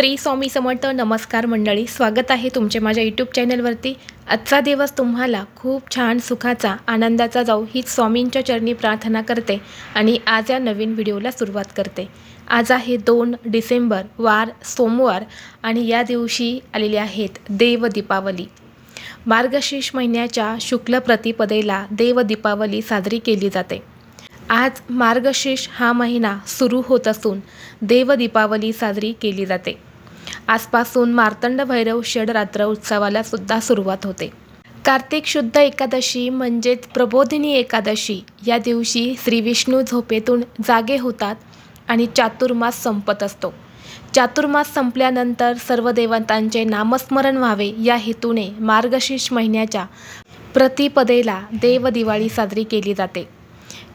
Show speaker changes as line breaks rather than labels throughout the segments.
श्री स्वामी समर्थ नमस्कार मंडळी स्वागत आहे तुमचे माझ्या यूट्यूब चॅनलवरती आजचा दिवस तुम्हाला खूप छान सुखाचा आनंदाचा जाऊ हीच स्वामींच्या चरणी प्रार्थना करते आणि आज या नवीन व्हिडिओला सुरुवात करते. आज आहे दोन डिसेंबर वार सोमवार आणि या दिवशी आलेले आहेत देव दीपावली. मार्गशीर्ष महिन्याच्या शुक्ल प्रतिपदेला देव दीपावली साजरी केली जाते. आज मार्गशीर्ष हा महिना सुरू होत असून देव दीपावली साजरी केली जाते. आजपासून मार्तंड भैरव षडरात्र उत्सवाला सुद्धा सुरुवात होते. कार्तिक शुद्ध एकादशी म्हणजेच प्रबोधिनी एकादशी या दिवशी श्री विष्णू झोपेतून जागे होतात आणि चातुर्मास संपत असतो. चातुर्मास संपल्यानंतर सर्व देवतांचे नामस्मरण व्हावे या हेतूने मार्गशीर्ष महिन्याच्या प्रतिपदेला देव दिवाळी साजरी केली जाते.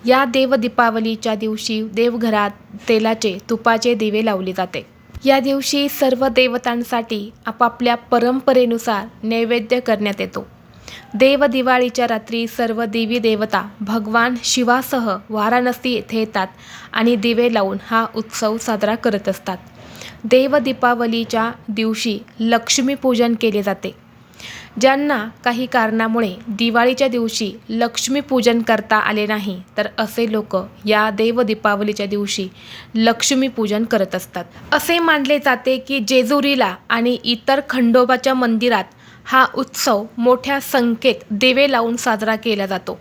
या देवदीपावलीच्या दिवशी देवघरात तेलाचे तुपाचे दिवे लावले जाते. या दिवशी सर्व देवतांसाठी आपापल्या परंपरेनुसार नैवेद्य करण्यात येतो. देव दिवाळीच्या रात्री सर्व देवी देवता भगवान शिवासह वाराणसी येथे येतात आणि दिवे लावून हा उत्सव साजरा करत असतात. देव दीपावलीच्या दिवशी लक्ष्मीपूजन केले जाते. ज्यांना काही कारणामुळे दिवाळीच्या दिवशी लक्ष्मीपूजन करता आले नाही तर असे लोक या देव दीपावलीच्या दिवशी लक्ष्मीपूजन करत असतात. असे मानले जाते की जेजुरीला आणि इतर खंडोबाच्या मंदिरात हा उत्सव मोठ्या संख्येत दिवे लावून साजरा केला जातो.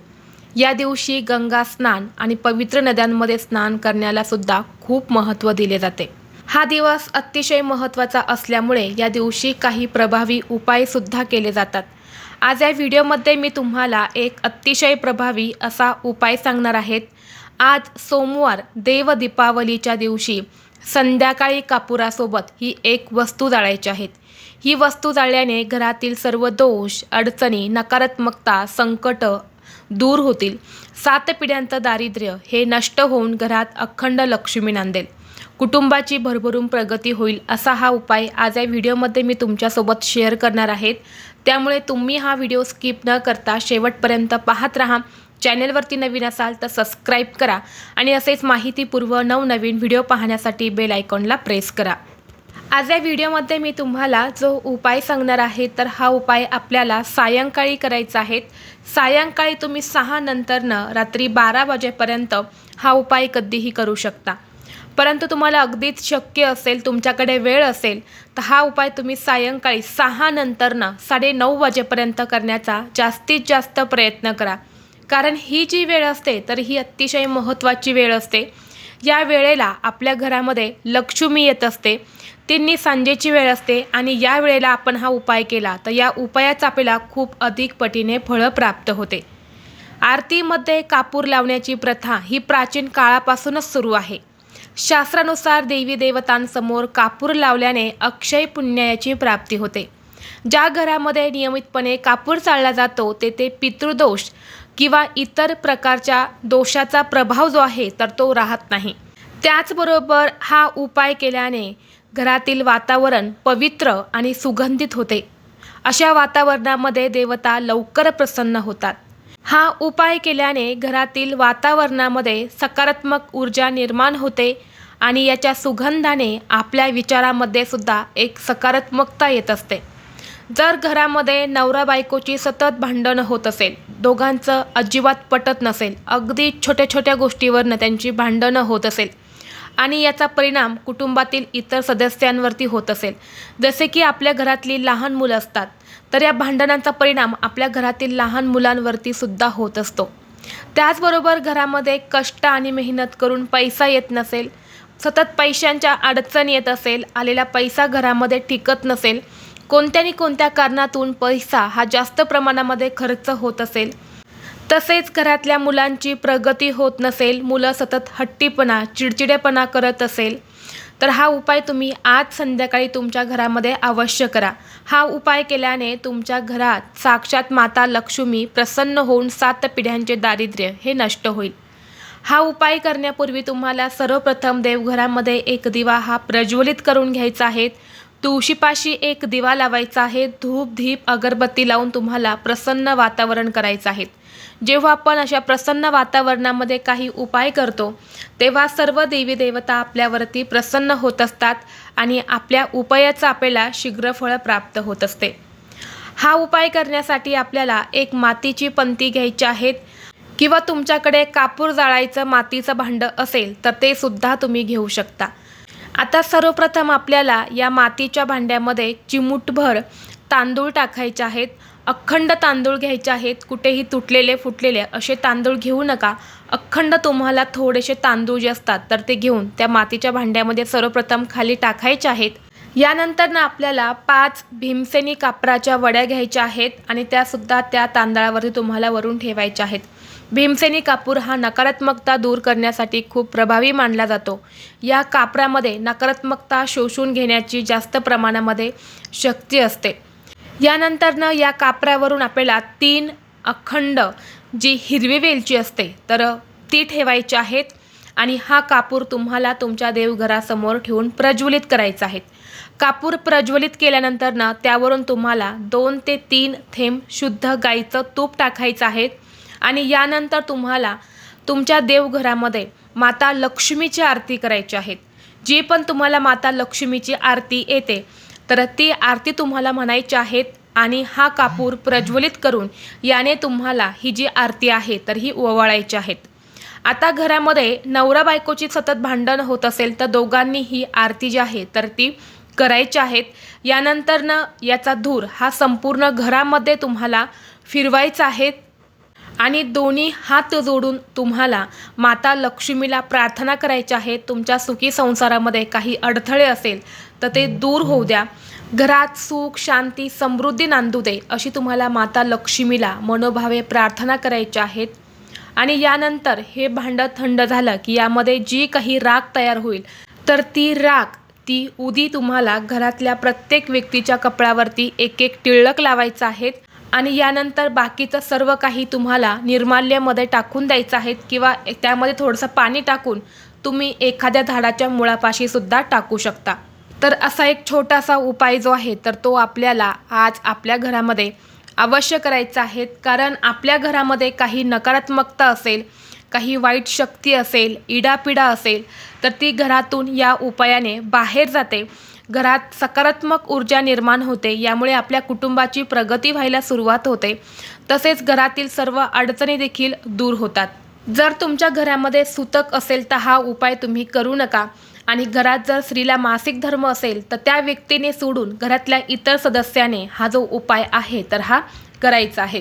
या दिवशी गंगा स्नान आणि पवित्र नद्यांमध्ये स्नान करण्याला सुद्धा खूप महत्त्व दिले जाते. हा दिवस अतिशय महत्त्वाचा असल्यामुळे या दिवशी काही प्रभावी उपायसुद्धा केले जातात. आज या व्हिडिओमध्ये मी तुम्हाला एक अतिशय प्रभावी असा उपाय सांगणार आहेत. आज सोमवार देव दीपावलीच्या दिवशी संध्याकाळी कापुरासोबत ही एक वस्तू जाळायची आहेत ही वस्तू जाळल्याने घरातील सर्व दोष अडचणी नकारात्मकता संकट दूर होतील. सात पिढ्यांचं दारिद्र्य हे नष्ट होऊन घरात अखंड लक्ष्मी नांदेल. कुटुंबाची भरभरून प्रगती होईल असा हा उपाय आज या व्हिडिओमध्ये मी तुमच्यासोबत शेअर करणार आहेत. त्यामुळे तुम्ही हा व्हिडिओ स्किप न करता शेवटपर्यंत पाहत राहा. चॅनेलवरती नवीन असाल तर सबस्क्राईब करा आणि असेच माहितीपूर्व नवनवीन व्हिडिओ पाहण्यासाठी बेल आयकॉनला प्रेस करा. आज या व्हिडिओमध्ये मी तुम्हाला जो उपाय सांगणार आहे तर हा उपाय आपल्याला सायंकाळी करायचा आहे. सायंकाळी तुम्ही सहा नंतरनं रात्री बारा वाजेपर्यंत हा उपाय कधीही करू शकता. परंतु तुम्हाला अगदीच शक्य असेल तुमच्याकडे वेळ असेल तर हा उपाय तुम्ही सायंकाळी सहा नंतरनं साडेनऊ वाजेपर्यंत करण्याचा जास्तीत जास्त प्रयत्न करा. कारण ही जी वेळ असते तर ही अतिशय महत्त्वाची वेळ असते. या वेळेला आपल्या घरामध्ये लक्ष्मी येत असते. तिन्ही सांजेची वेळ असते आणि या वेळेला आपण हा उपाय केला तर या उपायाचा आपल्याला खूप अधिक पटीने फळं प्राप्त होते. आरतीमध्ये कापूर लावण्याची प्रथा ही प्राचीन काळापासूनच सुरू आहे. शास्त्रानुसार देवी देवतांसमोर कापूर लावल्याने अक्षय पुण्याची प्राप्ती होते. ज्या घरामध्ये नियमितपणे कापूर चालला जातो तेथे पितृदोष किंवा इतर प्रकारच्या दोषाचा प्रभाव जो आहे तर तो राहत नाही. त्याचबरोबर हा उपाय केल्याने घरातील वातावरण पवित्र आणि सुगंधित होते. अशा वातावरणामध्ये देवता लवकर प्रसन्न होतात. हा उपाय केल्याने घरातील वातावरणामध्ये सकारात्मक ऊर्जा निर्माण होते आणि याच्या सुगंधाने आपल्या विचारामध्ये सुद्धा एक सकारात्मकता येत असते. जर घरामध्ये नवरा बायकोची सतत भांडणं होत असेल दोघांचं अजिबात पटत नसेल अगदी छोट्या छोट्या गोष्टीवरनं त्यांची भांडणं होत असेल आणि याचा परिणाम कुटुंबातील इतर सदस्यांवरती होत असेल जसे की आपल्या घरातली लहान मुलं असतात तर या भांडणांचा परिणाम आपल्या घरातील लहान मुलांवरती सुद्धा होत असतो. त्याचबरोबर घरामध्ये कष्ट आणि मेहनत करून पैसा येत नसेल सतत पैशांच्या अडचण येत असेल आलेला पैसा घरामध्ये टिकत नसेल कोणत्यानी कोणत्या कारणातून पैसा हा जास्त प्रमाणामध्ये खर्च होत असेल तसेच घरातल्या मुलांची प्रगती होत नसेल मुलं सतत हट्टीपणा चिडचिडेपणा करत असेल तर हा उपाय तुम्ही आज संध्याकाळी तुमच्या घरामध्ये अवश्य करा. हा उपाय केल्याने तुमच्या घरात साक्षात माता लक्ष्मी प्रसन्न होऊन सात पिढ्यांचे दारिद्र्य हे नष्ट होईल. हा उपाय करण्यापूर्वी तुम्हाला सर्वप्रथम देवघरामध्ये एक दिवा हा प्रज्वलित करून घ्यायचा आहे. तुळशीपाशी एक दिवा लावायचा आहे. धूप धीप अगरबत्ती लावून तुम्हाला प्रसन्न वातावरण करायचं आहे. जेव्हा आपण अशा प्रसन्न वातावरणामध्ये काही उपाय करतो तेव्हा सर्व देवी देवता आपल्यावरती प्रसन्न होत असतात आणि आपल्या उपायाचं आपल्याला शीघ्र फळ प्राप्त होत असते. हा उपाय करण्यासाठी आपल्याला एक मातीची पंती घ्यायची आहेत किंवा तुमच्याकडे कापूर जाळायचं मातीचं भांडं असेल तर ते सुद्धा तुम्ही घेऊ शकता. आता सर्वप्रथम आपल्याला या मातीच्या भांड्यामध्ये चिमूटभर तांदूळ टाकायचे आहेत. अखंड तांदूळ घ्यायचे आहेत कुठेही तुटलेले फुटलेले असे तांदूळ घेऊ नका. अखंड तुम्हाला थोडेसे तांदूळ जे असतात तर ते घेऊन त्या मातीच्या भांड्यामध्ये सर्वप्रथम खाली टाकायचे आहेत. यानंतर ना आपल्याला पाच भीमसेनी कापराच्या वड्या घ्यायच्या आहेत आणि त्यासुद्धा त्या तांदळावरती तुम्हाला वरून ठेवायच्या आहेत. भीमसेनी कापूर हा नकारात्मकता दूर करण्यासाठी खूप प्रभावी मानला जातो. या कापरामध्ये नकारात्मकता शोषून घेण्याची जास्त प्रमाणामध्ये शक्ती असते. यानंतरनं या कापरावरून आपल्याला तीन अखंड जी हिरवी वेलची असते तर ती ठेवायची आहेत आणि हा कापूर तुम्हाला तुमच्या देवघरासमोर ठेवून प्रज्वलित करायचा आहे. कापूर प्रज्वलित केल्यानंतर ना त्यावरून तुम्हाला दोन ते तीन थेंब शुद्ध गाईचं तूप टाकायचं आहे आणि यानंतर तुम्हाला तुमच्या देवघरामध्ये माता लक्ष्मीची आरती करायची आहेत जी पण तुम्हाला माता लक्ष्मीची आरती येते तर ती आरती तुम्हाला म्हणायची आहेत आणि हा कापूर प्रज्वलित करून याने तुम्हाला ही जी आरती आहे तर ही ओवाळायची आहेत आता घरामध्ये नवरा बायकोची सतत भांडण होत असेल तर दोघांनी ही आरती जी आहे तर ती करायची आहेत यानंतरनं याचा धूर हा संपूर्ण घरामध्ये तुम्हाला फिरवायचा आहे आणि दोन्ही हात जोडून तुम्हाला माता लक्ष्मीला प्रार्थना करायची आहे. तुमच्या सुखी संसारामध्ये काही अडथळे असेल तर ते दूर होऊ द्या. घरात सुख शांती समृद्धी नांदू दे अशी तुम्हाला माता लक्ष्मीला मनोभावे प्रार्थना करायच्या आहेत. आणि यानंतर हे भांडं थंड झालं की यामध्ये जी काही राख तयार होईल तर ती राख ती उदी तुम्हाला घरातल्या प्रत्येक व्यक्तीच्या कपड्यावरती एक एक टिळक लावायचं आहेत. आणि यानंतर बाकीचं सर्व काही तुम्हाला निर्माल्यमध्ये टाकून द्यायचं आहेत किंवा त्यामध्ये थोडंसं पाणी टाकून तुम्ही एखाद्या झाडाच्या मुळापाशी सुद्धा टाकू शकता. तर असा एक छोटासा उपाय जो आहे तर तो आपल्याला आज आपल्या घरामध्ये अवश्य करायचा आहे. कारण आपल्या घरामध्ये काही नकारात्मकता असेल काही वाईट शक्ती असेल इडापिडा असेल तर ती घरातून या उपायाने बाहेर जाते. घरात सकारात्मक ऊर्जा निर्माण होते यामुळे आपल्या कुटुंबाची प्रगती व्हायला सुरुवात होते. तसेच घरातील सर्व अडचणी देखील दूर होतात. जर तुमच्या घरामध्ये सुतक असेल तर हा उपाय तुम्ही करू नका. आणि घरात जर स्त्रीला मासिक धर्म असेल तर त्या व्यक्तीने सोडून घरातल्या इतर सदस्याने हा जो उपाय आहे तर हा करायचा आहे.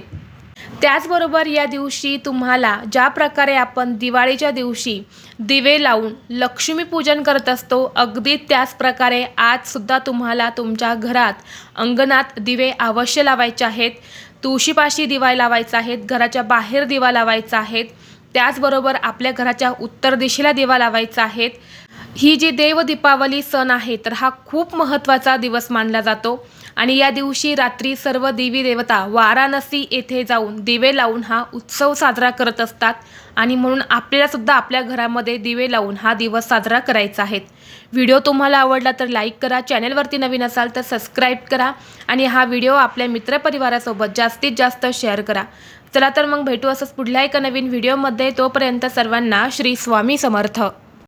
त्याचबरोबर या दिवशी तुम्हाला ज्या प्रकारे आपण दिवाळीच्या दिवशी दिवे लावून लक्ष्मीपूजन करत असतो अगदी त्याच प्रकारे आजसुद्धा तुम्हाला तुमच्या घरात अंगणात दिवे अवश्य लावायचे आहेत तुळशीपाशी दिवा लावायचा आहेत घराच्या बाहेर दिवा लावायचा आहेत त्याचबरोबर आपल्या घराच्या उत्तर दिशेला दिवा लावायचा आहेत ही जी देव दीपावली सण आहे तर हा खूप महत्त्वाचा दिवस मानला जातो. आणि या दिवशी रात्री सर्व देवी देवता वाराणसी येथे जाऊन दिवे लावून हा उत्सव साजरा करत असतात. आणि म्हणून आपल्यालासुद्धा आपल्या घरामध्ये दिवे लावून हा दिवस साजरा करायचा आहे. व्हिडिओ तुम्हाला आवडला तर लाईक करा चॅनलवरती नवीन असाल तर सबस्क्राईब करा आणि हा व्हिडिओ आपल्या मित्रपरिवारासोबत जास्तीत जास्त शेअर करा. चला तर मग भेटू असंच पुढल्या एका नवीन व्हिडिओमध्ये. तोपर्यंत सर्वांना श्री स्वामी समर्थ.